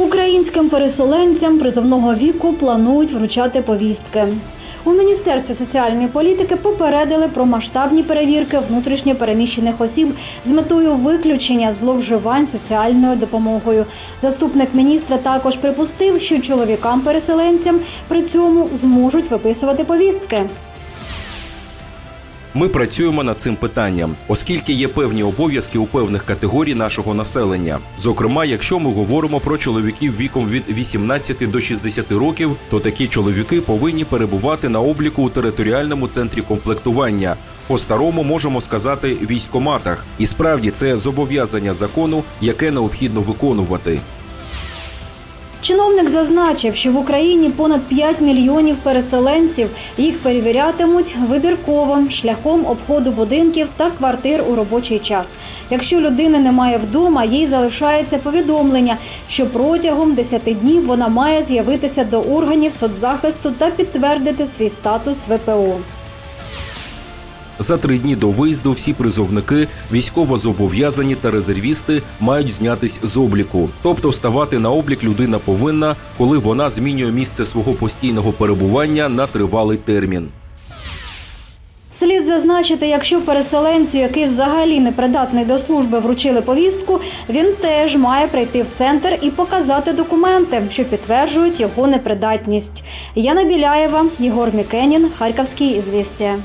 Українським переселенцям призовного віку планують вручати повістки. У Міністерстві соціальної політики попередили про масштабні перевірки внутрішньо переміщених осіб з метою виключення зловживань соціальною допомогою. Заступник міністра також припустив, що чоловікам-переселенцям при цьому зможуть виписувати повістки. Ми працюємо над цим питанням, оскільки є певні обов'язки у певних категорій нашого населення. Зокрема, якщо ми говоримо про чоловіків віком від 18 до 60 років, то такі чоловіки повинні перебувати на обліку у територіальному центрі комплектування. По-старому можемо сказати військоматах. І справді це зобов'язання закону, яке необхідно виконувати. Чиновник зазначив, що в Україні понад 5 мільйонів переселенців. Їх перевірятимуть вибірково шляхом обходу будинків та квартир у робочий час. Якщо людини немає вдома, їй залишається повідомлення, що протягом 10 днів вона має з'явитися до органів соцзахисту та підтвердити свій статус ВПО. За три дні до виїзду всі призовники, військовозобов'язані та резервісти мають знятись з обліку. Тобто ставати на облік людина повинна, коли вона змінює місце свого постійного перебування на тривалий термін. Слід зазначити, якщо переселенцю, який взагалі не придатний до служби, вручили повістку, він теж має прийти в центр і показати документи, що підтверджують його непридатність. Яна Біляєва, Єгор Мікенін, Харківські ізвістія.